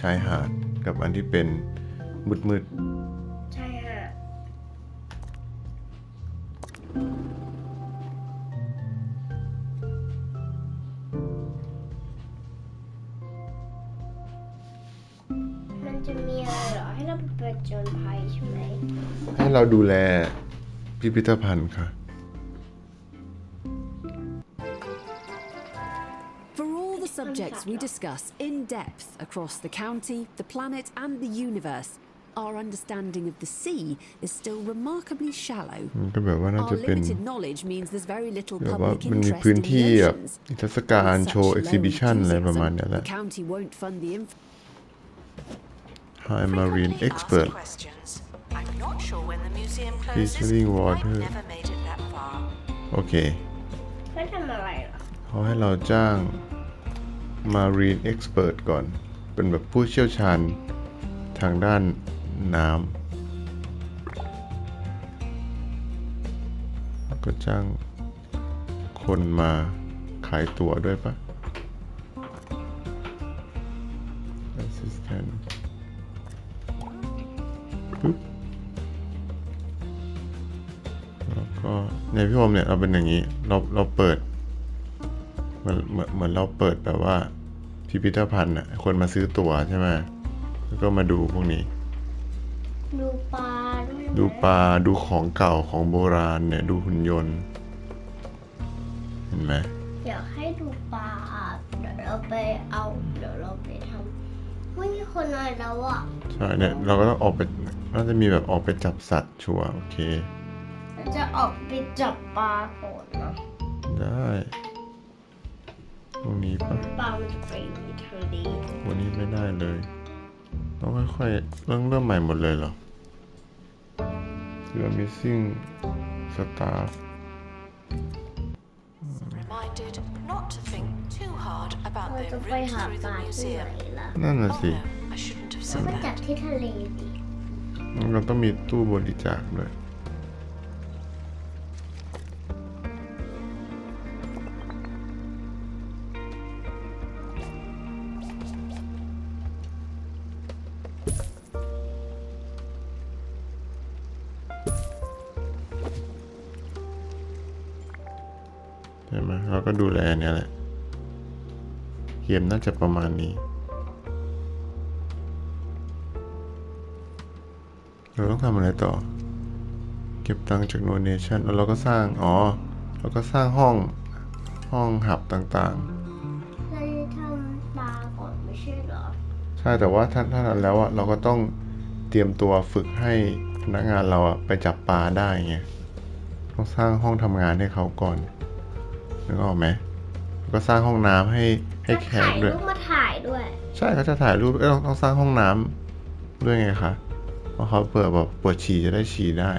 ชายหาดกับอันที่เป็นมืดใช่ฮะมันจะมีอะไรเหรอ ให้เราไปเปิดจนภัยใช่ไหมๆให้เราดูแลพิพิธภัณฑ์ค่ะ For all the subjects we discuss in depth across the county, the planet, and the universe, our understanding of the sea is still remarkably shallow. มันก็แบบว่าน่า Our จะเป็น limited knowledge means there's very little แบบว่า public มันมี interest พื้น in the ที่แบบ oceans. นิทรรศการ With โชว์ such เอ็ก low ซิบิชันอะไรประมาณ enthusiasm, เนี้ยแหละ The county won't fund the inf- High Marine Frequently Expert asked questions. I'm not sure when the museum Please closes. living I've water. never made it that far. โอเค เพื่อทำอะไรเหรอ เขาให้เราจ้าง Marine Expert ก่อน เป็นแบบผู้เชี่ยวชาญทางด้านน้ำก็จ้างคนมาขายตั๋วด้วยปะ Assistant ปึ๊บแล้วก็ในพี่โอมเนี่ยเราเป็นอย่างนี้ เราเราเปิดเหมือนเหมือนเราเปิดแบบว่า พิพิธภัณฑ์อะคนมาซื้อตั๋วใช่ไหมแล้วก็มาดูพวกนี้ ดูปลาด้วยไหมดูปลาดูของเก่าของโบราณเนี่ย ดูหุ่นยนต์ เห็นไหมอยากให้ดูปลาเดี๋ยวเราไปเอาเดี๋ยวเราไปทำไม่มีคนอะไรแล้วอะใช่เนี่ยเราก็ต้องออกไปน่าจะมีแบบออกไปจับสัตว์ชัวร์โอเค เราจะออกไปจับปลาก่อนนะได้ ตรงนี้ปะปลามันจะไปอยู่ในทะเลวันนี้ไม่ได้เลย ต้องค่อยๆเริ่มเริ่มใหม่หมดเลยเหรอเรือ missing staff Reminded not to think too hard about เรา the จะไป route หา through ป the ลาที่ไหน museum. ล่ะนั่นน่ะ Oh สิ no, I shouldn't have ก็ said มาจับ that. ที่ทะเลดิเราต้องมีตู้บริจาคด้วย ใช่ไหมเราก็ดูแลเนี่ยแหละเกมน่าจะประมาณนี้ เราต้องทำอะไรต่อ เก็บตังค์จากโนเนชั่นแล้วเราก็สร้าง อ๋อ เราก็สร้างห้องห้องหับต่างเราจะทำปลาก่อนไม่ใช่เหรอๆใช่แต่ว่าถ้าถ้านั้นแล้วอะเราก็ต้องเตรียมตัวฝึกให้พนักงานเราอะไปจับปลาได้ไงต้องสร้างห้องทำงานให้เขาก่อน นึกออกไหมแล้วก็สร้างห้องน้ำให้ให้แขถ่ากยด้วยรูปมาถ่ายด้วย ใช่เขาจะถ่ายรูปเอ้ยต้องต้องสร้างห้องน้ำด้วยไงคะเพราะเขาเปิดแบบปวดฉี่จะได้ฉี่ได้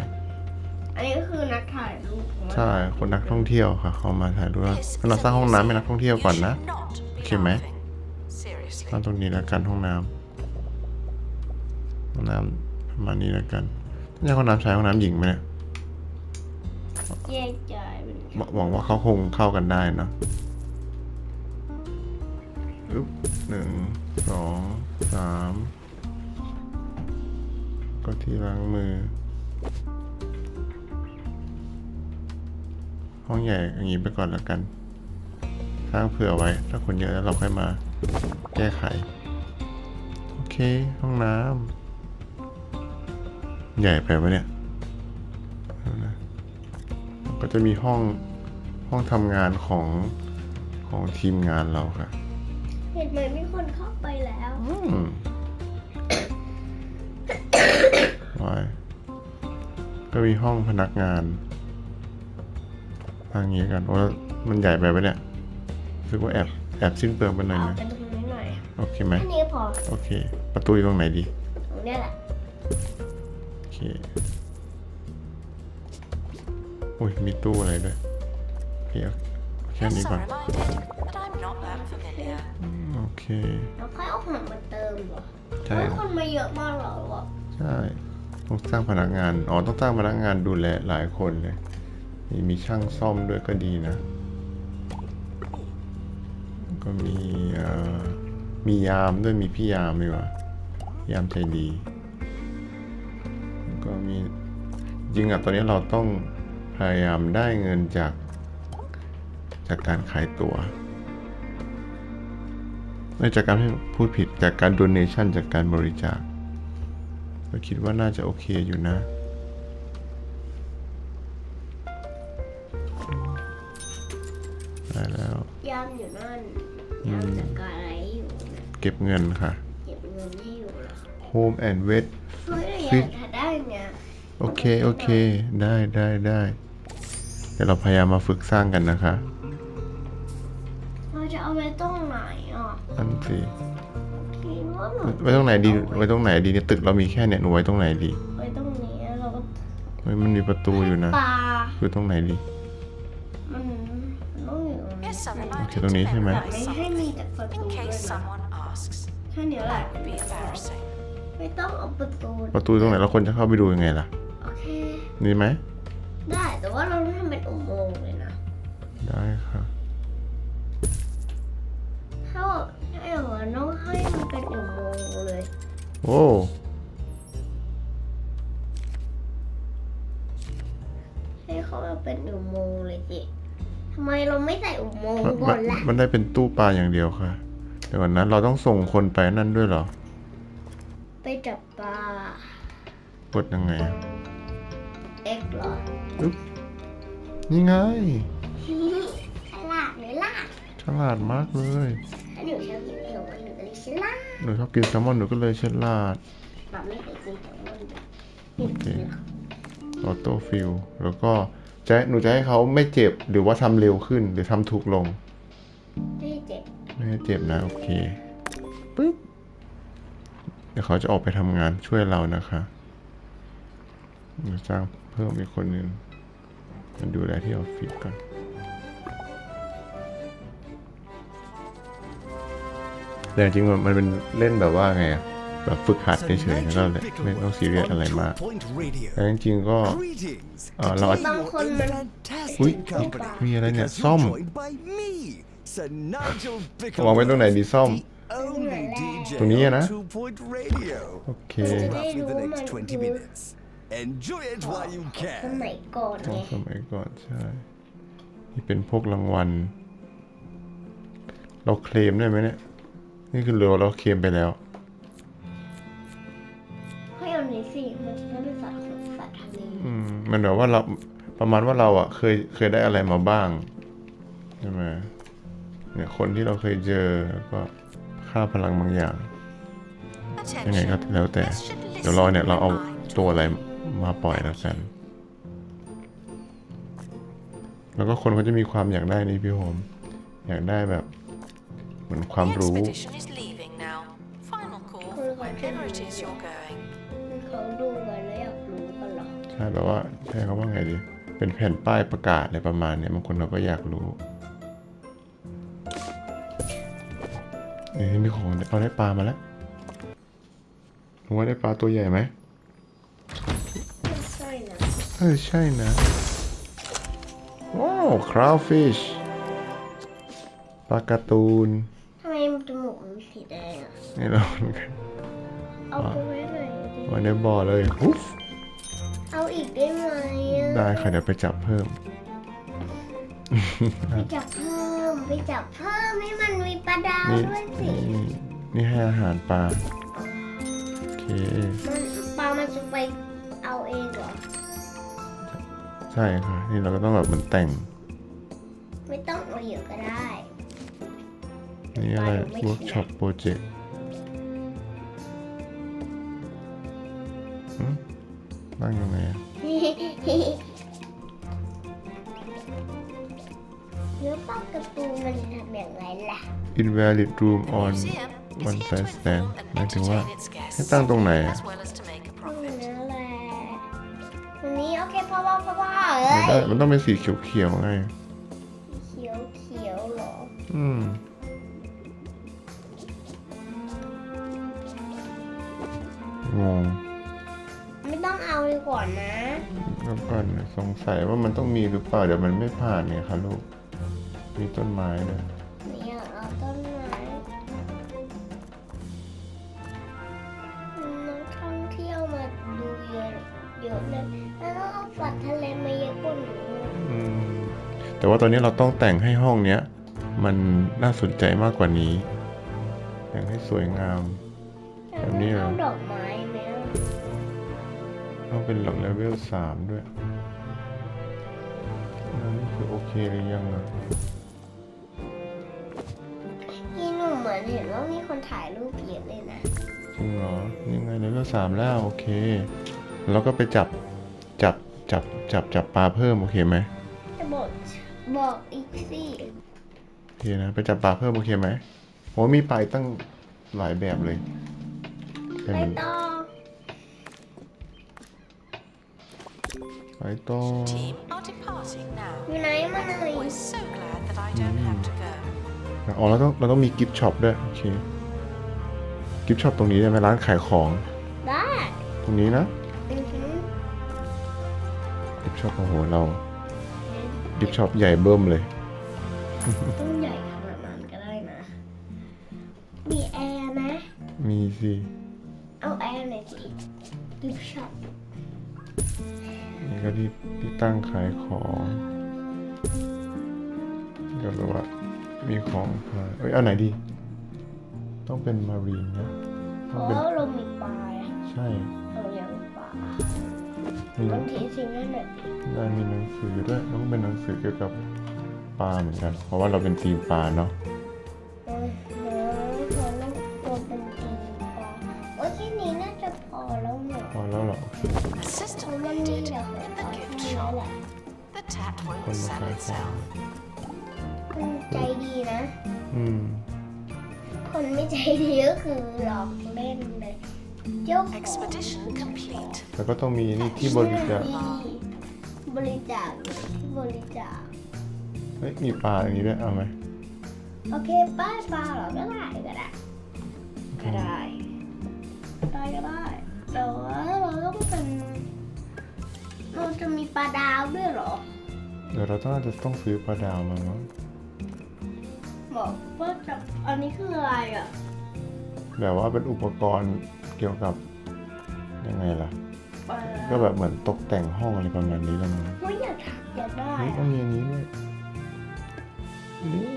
อันนี้ก็คือนักถ่ายรูปของมันใช่ คนนักท่องเที่ยวค่ะ เขามาถ่ายรูป This งั้นเรา is สร้าง a ห้องน้ำให้ museum. นักท่องเที่ยว You ก่อนนะ should not be Okay, mate. laughing. Seriously. สร้างตรงนี้แล้วกันห้องน้ำห้องน้ำประมาณนี้แล้วกันนี่ห้องน้ำชายห้องน้ำหญิงไหมเนี่ยแยกย้ายเป็น หวังว่าเขาคงเข้ากันได้เนะอึ๊บหนึ่งสองสามก็ที่ล้างมือ ห้องใหญ่อย่างนี้ไปก่อนแล้วกัน สร้างเผื่อไว้ ถ้าคนเยอะแล้วเราค่อยมาแก้ไข โอเค ห้องน้ำใหญ่ไปปะเนี่ย ก็จะมีห้องห้องทำงานของของทีมงานเราค่ะ เห็นไหมมีคนเข้าไปแล้วอืมไว้ก็มีห้องพนักงานทางนี้กันโอ้แล้วมันใหญ่ไปปะเนี่ยรู้สึกว่าแอบแอบสิ้นเปลืองไปหน่อยเอานะกันตรงนี้หน่อยโอเคไหม แค่นี้พอโอเค ประตูอยู่ตรงไหนดี ตรงเนี้ยแหละ โอเค อุ้ยมีตู้อะไรด้วยโอเคเอาแค่ Yes, นี้ก่อน I'm reminded, but I'm not that familiar. โอเคแล้วค่อยเอาของมาเติมเหรอใช่เฮ้ยคนมาเยอะมากเหรอวะใช่ต้องสร้างพนักงานอ๋อต้องสร้างพนักงานดูแลหลายคนเลยมีมีช่างซ่อมด้วยก็ดีนะ ก็มีเอ่อมียามด้วยมีพี่ยามดีกว่ายามใจดี ก็มีจริงอะตอนนี้เราต้อง พยายามได้เงินจาก จากการขายตัวไม่จากการพูดผิดจากการ donation จากการบริจาคก็คิดว่าน่าจะโอเคอยู่นะ ได้แล้วยามอยู่นั่นยามจัดการอะไรอยู่นะเก็บเงินค่ะ เก็บเงินที่อยู่เหรอ Home and Vet เฮ้ยอยากจะได้เนี่ยโอเค โอเค ได้ได้ได้เดี๋ยวเราพยายามมาฝึกสร้างกันนะคะ เราจะเอาไว้ตรงไหนอะอันสิคิดว่าหนูไว้ตรงไหนดีไว้ตรงไหนดีเนี่ยตึกเรามีแค่เนี่ยหนูไว้ตรงไหนดีไว้ตรงนี้แล้วเราก็เฮ้ยมันมีประตูอยู่นะปลาคือตรงไหนดีมันมันต้องอยู่ตรงนี้ Yes, I'm โอเค reminded ตรงนี้ to ใช่ไหม memorize ไม่ให้ something มีแต่ประตู in ด้วย case นะ someone asks. แค่นี้แหละ That would be embarrassing. ไม่ต้องเอาประตู ประตูตรงไหนแล้วคนจะเข้าไปดูยังไงล่ะ โอเค นี่ไหม ได้แต่ว่าเราต้องทำเป็นอุโมงค์เลยนะได้ค่ะถ้าถ้าอย่างนั้นต้องให้มันเป็นอุโมงค์เลย โอ้ให้เขามาเป็นอุโมงค์เลยสิทำไมเราไม่ใส่อุโมงค์มันก่มัอนนล่ะมันได้เป็นตู้ปลาอย่างเดียวค่ะเดี๋ยวก่อนนะเราต้องส่งคนไปนั่นด้วยเหรอ ไปจับปลากดยังไง อะเอ็กเหรอปึ๊บนี่ไง ฉลาดไหมล่ะฉลาดมากเลย ถ้าหนูชอบกินแซลมอนหนูก็เลยฉลาดหนูชอบกินแซลมอนหนูก็เลยฉลาดแบบไม่เคยกินแซลมอนแบบโอเค ออโต้ฟิลแล้วก็จะหนูจะให้เขาไม่เจ็บหรือว่าทำเร็วขึ้นหรือทำถูกลง ไม่เจ็บไม่ให้เจ็บนะ โอเคปึ๊บเดี๋ยวเขาจะออกไปทำงานช่วยเรานะคะเดี๋ยวจ้างเพิ่มอีกคนหนึ่งมาดูแลที่ออฟฟิศก่อนแต่จริงๆมันมันเป็นเล่นแบบว่าไงอะแบบฝึกหัดเฉยๆแล้วก็เลยไม่ต้องซีเรียสอะไรมากแต่จริงๆก็เอ่อเราอาจบางคนมันอุ๊ยมีอะไรเนี่ยซ่อมวางไว้ตรงไหนดีซ่อม ตรงนี้อะนะ โอเค จะได้รู้ว่ามันคือ Enjoy it while you ส can. มัยก่อนขอไงงสมัยก่อนใช่ นี่เป็นพวกรางวัล เราเคลมได้ไหมเนี่ย นี่คือเราเราเคลมไปแล้ว ให้เอานี้สิมันจะเป็นสัตว์ของสัตว์ทะเลอืมมันแบบว่าเราประมาณว่าเราอะ เคยเคยได้อะไรมาบ้างใช่ไหมเนี่ยคนที่เราเคยเจอแล้วก็ค่าพลังบางอย่างยังไงก็ Attention. แล้วแต่ This should เดี๋ยวรอ listen เนี่ย เราเอา and mind ตัวอะไร มาปล่อยแล้วกัน แล้วก็คนเขาจะมีความอยากได้นี่พี่โฮมอยากได้แบบเหมือนความ The รู้ expedition is leaving now. Final call wherever it is you're going. เขาดูกันแล้วอยากรู้กันเหรอใช่แบบว่าใช่เขาว่าไงดี เป็นแผ่นป้ายประกาศอะไรประมาณเนี้ยบางคนเขาก็อยากรู้นี่มีของเอาได้ปลามาแล้วผมว่าได้ปลาตัวใหญ่ไหมไม่ใช่นะ เออใช่นะว้าว crawfish ปลาการ์ตูนทำไมมันจมูกมันสีแดงอะนี่เราเหมือนกันเอาไปไว้ไหนดิไว้ในบ่อเลยอุ๊ฟเอาอีกได้ไหมอะได้ค่ะเดี๋ยวไปจับเพิ่ม ไปจับเพิ่มไปจับเพิ่มให้มันมีปลาดาวนี่ด้วยสินี่นี่ให้อาหารปลาโอเค มันปลามัน ช่ค่ะนี่เราก็ต้องแบบเหมันแต่ง ไม่ต้องเอาเยอะก็ได้ นี่อะไรไม่เวิร์กช็อปโปรเจกต์ตั้งยังไงอะเนื้อปลาการะตูนมันทำอย่างไรล่ะ invalid room on Museum is one here side to stand thrill and หมายถึงว่า entertain its guests, ให้ตั้งตรงไหนอะ เอ้ไม่ได้ยมันต้องเป็นสีเขียวๆไง เขียวเขียวเหรออืม งงไม่ต้องเอาดีกว่านะ แล้วก่อนนะสงสัยว่ามันต้องมีหรือเปล่า เดี๋ยวมันไม่ผ่านเนี่ยค่ะลูก มีต้นไม้ด้วย แต่ว่าตอนนี้เราต้องแต่งให้ห้องเนี้ยมันน่าสนใจมากกว่านี้ แต่งให้สวยงาม แบบนี้เหรอเอาดอกไม้ไหมอะต้องเป็นหลักเลเวลสามด้วยอันนี่คือโอเคหรือยังอะพี่หนูเหมือนเห็นว่ามีคนถ่ายรูปเยอะเลยนะจริงเหรอยังไงเลเวลสามแล้วโอเค แล้วก็ไปจับจับจับจับจับปลาเพิ่มโอเคไหมจะบอก บอกอีกสิโอเคนะ ไปจับปลาเพิ่มโอเคไหมโอ้มีปลาอีกตั้งหลายแบบเลยแต่ไปมันต่อไปต่อ Team are departing now. อยู่ไหนมาหน่อย Always so glad that I don't have to go. อ๋อเราต้องเราต้องมีกิฟต์ช็อปด้วย โอเค กิฟต์ช็อปตรงนี้ใช่ไหมร้านขายของ ได้ตรงนี้นะ อือหือ กิฟต์ช็อปโอ้โหเรา กิฟต์ช็อปใหญ่เบิ่มเลย ต้องใหญ่ขนาดนั้นก็ได้นะ มีแอร์ไหมมีสิ เอาแอร์หน่อยสิดิฟช็อปนี่ก็ที่ที่ตั้งขายของก็แบบว่ามีของขายเอ้ยเอาไหนดี ต้องเป็นมารีนนะเพต้องราะเป็น ว่าเรามีปลาใช่ เราเลี้ยงปลา มีบางทีสิ่งนั้นน่ะได้มีหนังสือด้วยต้องเป็นหนังสือเกี่ยวกับปลาเหมือนกัน เพราะว่าเราเป็นทีมปลาเนาะเออเออเราต้องตัวเป็นตีปลาโอ้ยแค่นี้น่าจะพอแล้วเนอะพอแล้วเหรอ Assistant มันมี needed แต่ in ของ the เขา gift แค่นี้ shop. แหละ The tat คน won't มา sell ขายของ itself. คนใจดีนะ อืม คนไม่ใจดีก็คือหลอกเล่นเลยเจ้าของ Expedition complete. แล้วก็ต้องมีนี่ที่บริจาคบริจาคเลยที่บริจาคเฮ้ยมีปลาอันนี้ด้วยเอาไหมโอเคป้ายปลาเหรอก็ได้ก็ได้ก็ได้ได้ก็ได้แต่ว่าเราต้องเป็นเราจะมีปลาดาวด้วยเหรอเดี๋ยวเราต้องน่าจะต้องซื้อปลาดาวมามั้งบอกว่าจะอันนี้คืออะไรอะแบบว่าเป็นอุปกรณ์ เกี่ยวกับยังไงล่ะปลาก็แบบเหมือนตกแต่งห้องอะไรประมาณนี้แล้วมั้งไม่อยากถักอยากได้เฮ้ยต้องอะมีอันนี้ด้วยนี่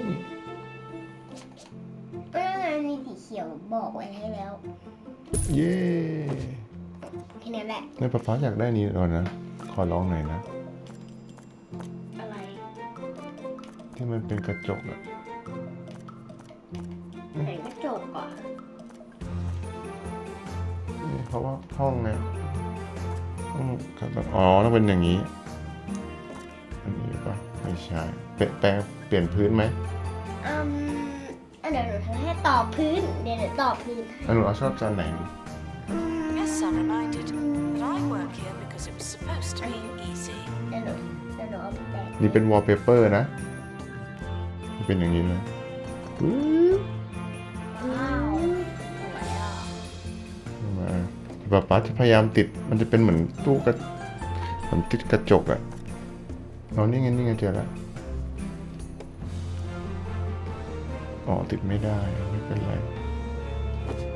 เอ้ยมีสีเขียวบอกไว้ให้แล้ว เย้แค่นี้แหละในป๊าป๊าอยากได้นี้ก่อนนะ ขอลองหน่อยนะ อะไร ที่มันเป็นกระจกอะไหนกระจกอะนี่ เพราะว่าห้องเนี่ยต้องแบบอ๋อต้องเป็นอย่างนี้ อันนี้ปะไม่ใช่เปลี่ยนแปลงเปลี่ยนพื้นไหมอืมอันเดี๋ยวหนูทำให้ต่อพื้น เดี๋ยวหนูต่อพื้นให้อันหนูเอาชอบจานไหนอืม Yes, I'm reminded that I work here because it was supposed to be easy. เดี๋ยวหนูเดี๋ยวหนูเอาไปแต่งนี่เป็นวอลเปเปอร์นะมันเป็นอย่างนี้เลยปึ๊บ อะมาป๊าป๊าจะพยายามติดมันจะเป็นเหมือนตู้กระเหมือนติดกระจกอะเอานี่ไงนี่ไงเจอแล้วอ๋อติดไม่ได้ไม่เป็นไร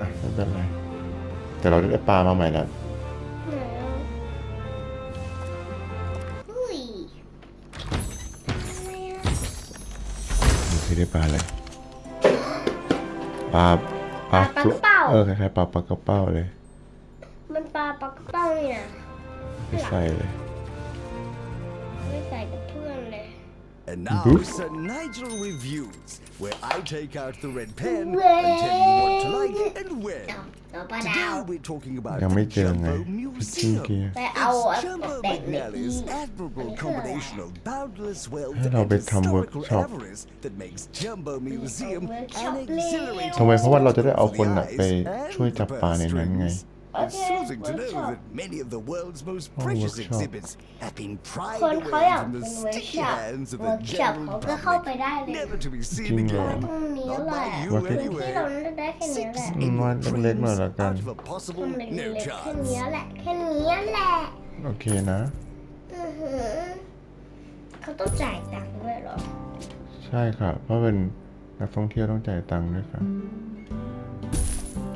อะไม่เป็นไร แต่เราได้ปลามาใหม่แล้วไหนอะอุ้ยอะไรอะดูสิได้ปลาอะไรปลาปลาปลากระเป้าเออคล้ายๆปลาปลากระเป้าเลยมัน ปลาปลากระเป้านี่นะไปใส่เลย ไม่ใส่กับเพื่อนเลย And now, Boop. Sir Nigel reviews, where I take out the red pen and Red. tell you what to like and when. เอาปลาดาว Today we're talking about ยัง the ไม่เจอไง Jumbo พิชชิ่ง Museum. เกียร์ไปเอา It's ต Jumbo กแต่งในที่ McNally's admirable combination of boundless wealth ให้ and เราไปทำ historical workshop avarice that makes Jumbo Museum workshop an exhilarating ทำไมเพราะว่าเราจะได้เอา spectacle คน for the น่ะไป eyes and ช่วยจับปลาในนั้นไง purse strings. It's Okay, soothing to know workshop. that many of the world's most Oh, precious workshop. exhibits have been pried คนเขา away อยาก from เป็ the นเวิร์ก sticky ช็อป hands of เวิ the ร์กช็อป general เขาก็เข้าไป public, ได้เลย never to be จริ seen งเหรอ again. ตรงนี้ Not แหละ by you ว่าที่ที่เรา anyway. ได้แค่นี้ Six แหละอืมว่าเล็กๆหน่อยละกัน out of a possible ทำเล็ no กๆแค่ chance. นี้แหละแค่นี้แหละโอเคนะอือหือเขาต้องจ่ายตังค์ด้วยเหรอ ใช่ค่ะ เพราะเป็นนักท่องเที่ยวต้องจ่ายตังค์ด้วยค่ะ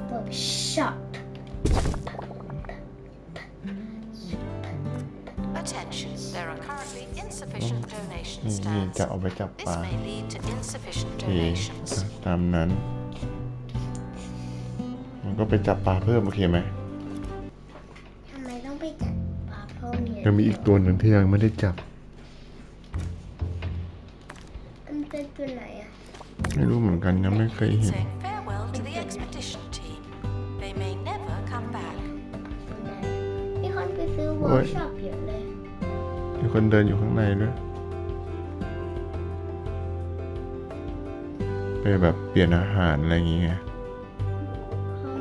เวิร์กช็อป insufficient นี่ donation นี่ stands. จะเอาไปจับป This ลา may lead to insufficient โอเค donations. อะตามนั้น มันก็ไปจับปลาเพิ่มโอเคไหมทำไมต้องไปจัดปลาเพิ่มเนี่ยยังมีอีกตัวหนึ่งที่ยังไม่ได้จับ มันเป็นตัวไหนอะ ไม่รู้เหมือนกันยังไม่เคยเห็น Saying โอ้ร์ยกช็อปเยอะเลยมีคนเดินอยู่ข้างในด้วยไปแบบเปลี่ยนอาหารอะไรอย่างเงี้ยเขา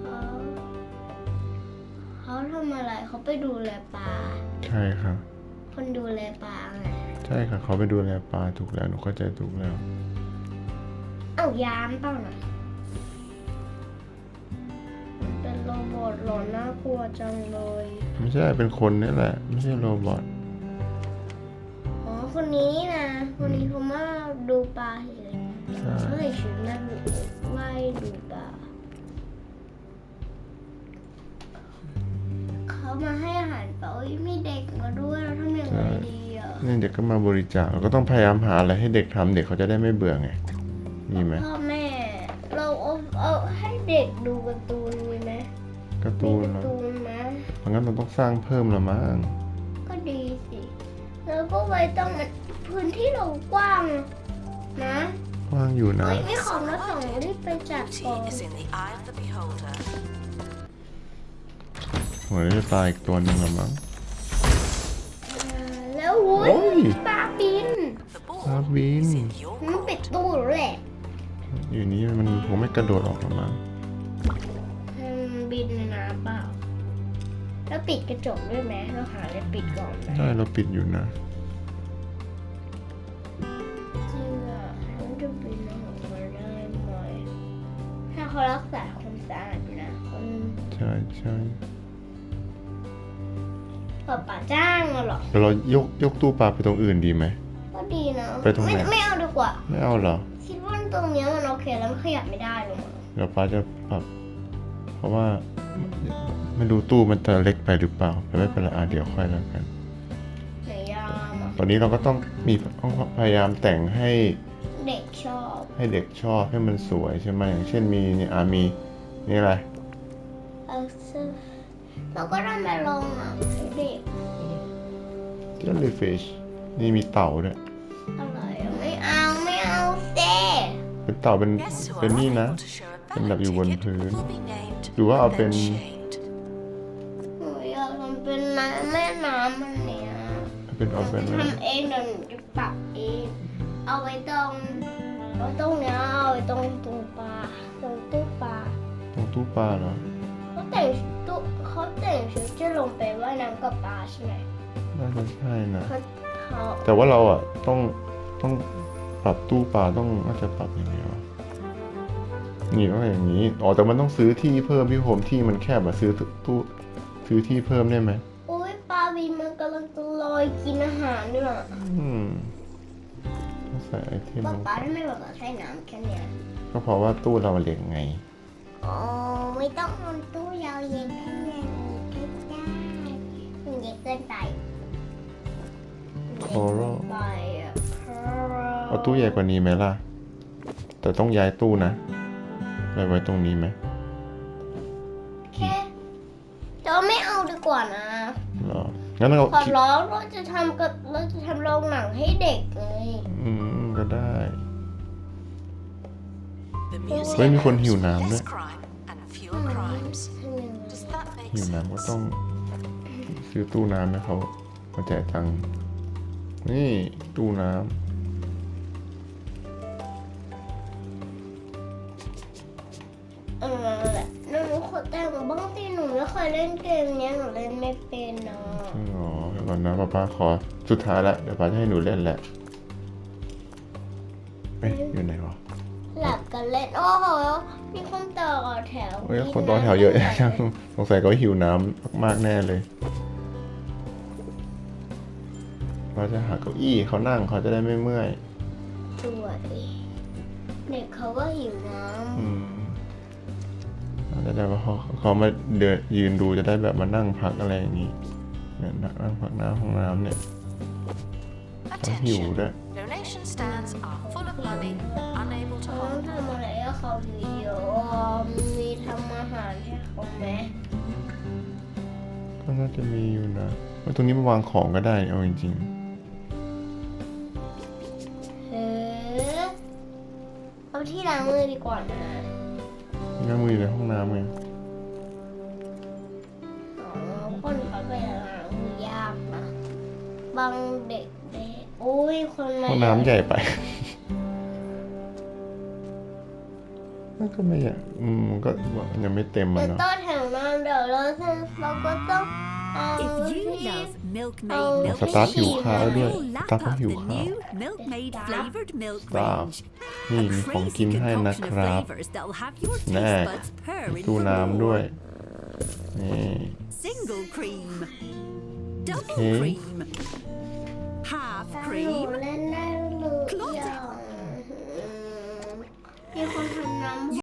เขาเขาทำอะไรเขาไปดูแลปลาใช่ครับ คนดูแลปลาไงใช่ค่ะเขาไปดูแลปลาถูกแล้วหนูเข้าใจถูกแล้ว เอ้ายามเปล่าน่ะ โรบอทหลอนน่ากลัวจังเลย ไม่ใช่เป็นคนนี่แหละ ไม่ใช่โรบอทอ๋อคนนี้นะคนนี้เขามาดูปลาเฉยใช่เขาเลยชื่อแม่บุไล่ดูปลาเขามาให้อาหารปลาอุ้ยมีเด็กมาด้วยเราทำยังไงดีอะนี่เด็กก็มาบริจาคเราก็ต้องพยายามหาอะไรให้เด็กทำเด็กเขาจะได้ไม่เบื่อไงมีไหมพ่อแม่ เราเอาเอาให้เด็กดูการ์ตูนมีไหม การ์มีตูนการ์เหรอตูนไหมเพราะงั้นเราต้องสร้างเพิ่มละมั้งก็ดีสิ แล้วก็ไว้ต้องมันพื้นที่เรากว้างนะกว้างอยู่นะ เฮ้ยมีของมาส่งรีบไปจัด Beauty ก่อน is in the eye of the beholder. เหมือนจะตายอีกตัวหนึ่งละมั้ง อ่าแล้ววุ้โอ้ย ยปลาบิน The ball ครับบิน is in your มันปิด court. ตู้แล้วแหละอยู่นี้มันคงไม่กระโดดออกละมั้ง แล้วปิดกระจกด้วยไหมเราหาอะไรปิดก่อนไหมใช่เราปิดอยู่นะจริงอะมันจะบินออกมาได้ไหมถ้าเขารักษาความสะอาดอยู่นะคนใช่ใช่ป่าป่าจ้างมาหรอเดี๋ยวเรายกยกตู้ปลาไปตรงอื่นดีไหม ก็ดีนะไปตรงไหน ม่ไม่เอาดีกว่า ไม่เอาเหรอคิดว่าตรงเนี้ยมันโอเคแล้วมันขยับไม่ได้หรอกมั้งเดี๋ยวป้าจะปรับ เพราะว่า ไม่รู้ตู้มันจะเล็กไปหรือเปล่าแต่ไม่เป็นไรอะเดี๋ยวค่อยแล้วกัน ไหนยามอะตอนนี้เราก็ต้องมีต้องพยายามแต่งให้เด็กชอบให้เด็กชอบให้มันสวยใช่ไหมอย่างเช่นมีนี่อามีนี่อะไรเอาซื้อเราก็ต้องไปลงอะให้เด็ก jellyfish นี่มีเต่าด้วยอะไรอะไม่เอาไม่เอาเซ่เป็นเต่าเป็น Guests who เป็น are นี่นะ unable to show a เป็นแบบ ballot อยู่บน ticket พื้น will be named หรือว่าเอา and เป็น then shamed. เป็นเอาเป็นทำเองเดี๋ยวหนูจะปรับเอง เอาไว้ตรงเอาตรงเนี้ยเอาไว้ตรงตู้ปลาตรงตู้ปลาตรงตู้ปลาเหรอเขาแต่งตู้เขาแต่งชุดจะลงไปว่ายน้ำกับปลาใช่ไหมน่าจะใช่นะเขาเขาแต่ว่าเราอะต้องต้องปรับตู้ปลาต้องน่าจะปรับยังไงวะนี่ก็อย่างนี้อ๋อแต่มันต้องซื้อที่เพิ่มพี่โฮมที่มันแคบอะซื้อตู้ซื้อที่เพิ่มได้ไหมโอ้ยปลา บินมันกำลังจะลอยกินอาหารด้วยอะอืมต้องใส่ไอเทมป๊าลงป๊าทำไมป๊าป๊าใช้น้ำแค่เนี้ยก็เพราะว่าตู้เราเล็กไง อ๋อไม่ต้องเอาตู้ยาวเย็นแค่นี้ก็ได้มันเย็นเกินไปโคโรไปอะเอาตู้ใหญ่กว่านี้ไหมล่ะ แต่ต้องย้ายตู้นะไปไว้ตรงนี้ไหมแค่แต่ว่าไม่เอาดีกว่านะเหรอ งั้นเราขอร้องเราจะทำกับเราจะทำโรงหนังให้เด็กไงอืมก็ได้ The เฮ้ย museum มีคน hopes หิว for น้ำด้วย less crime and fewer crimes. ทำยังไง Does that make หิวน้ำก็ sense? ต้องซื้อตู้น้ำให้เขามาจ่ายตังค์นี่ตู้น้เออแหละหนูขอแต่งบ้างสิหนูไม่เคยเล่นเกมเนี้ยหนูเล่นไม่เป็นเนาะำอ๋อเดี๋ยว ก่อนนะป้าป้าขอสุดท้ายละเดี๋ยวป้าจะให้หนูเล่นแหละเอ๊ะอยู่ไหนวะหลับกันเล่นโอ้โหมีคนต่อแถวเฮ้ยคนต่อแถวเยอะจังสงสัยเขาหิวน้ำมากๆแน่เลยเราจะหาเก้าอี้เขานั่งเขาจะได้ไม่เมื่อยสวยเด็กเขาก็หิวน้อืมเขาจะได้ว่าเขาเขามาเดินยืนดูจะได้แบบมานั่งพักอะไรอย่างนี้ เนี่ยนั่งพักหน้าห้องน้ำเนี่ยำเขาหิว Attention. ด้วย Donation stands are full of money, unable to เขาต้อง hold. ทำอะไรให้เขาเยอะมีทำอาหารให้เขาไหมก็น่าจะมีอยู่นะว่าตรงนี้มาวางของก็ได้เอาจริงเออเอาที่ล้างมือดีกว่านะๆง้ามืออยู่ในห้องน้ำไง อ๋อคนเขา บางเด็กเด็กโอ้ยคนมาห้องน้ำใหญ่ไป มันก็ไม่อยากอืมมันก็ยังไม่เต็มมันเดี๋ยวเนาะ ต้นแถวน้ำเดี๋ยวเราเราก็ต้องเอา If you ที่ love milkmaid Oh, milk สตาร์ทหิวข้าวด้วย you'll ส lap ตาร์ทเขา up หิว the ข้าว new milkmaid flavored milk Stop. range. นี่ A มีของ crazy กินให้นะ concoction ค of รับ flavors that'll have your แน่ taste buds purring ตู้ for น้ำด้วย more. นี่ Single cream, Double okay. cream. Half cream. clotted.